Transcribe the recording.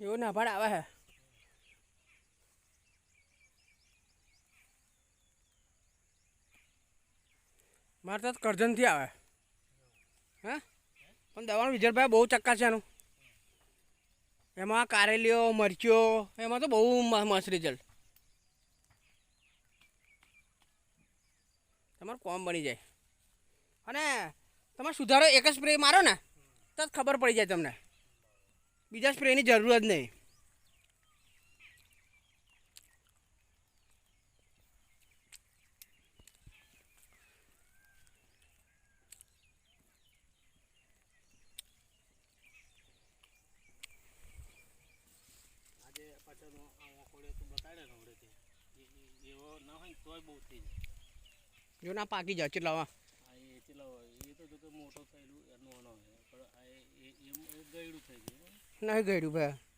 એવું નાભાડ આવે હે. મારે તો કરજનથી આવે. હે? પણ દવાનું વિજયભાઈ બહુ ચક્કા છે એનું. એમાં કારેલીઓ, મરચીઓ, એમાં તો બહુ મસ્ત રિઝલ્ટ તમારું કોમ બની જાય. અને તમે સુધારો એક જ સ્પ્રે મારો ને, તો ખબર પડી જાય તમને. બીજા સ્પ્રેની જરૂર જ નહીં. જો ના પાકી જાય, ચેટલા આ એ ચેલા હોય એ તો જો મોટો થયેલું એનો પણ એ ગયડું થઈ ગયું. નહીં ગયું ભાઈ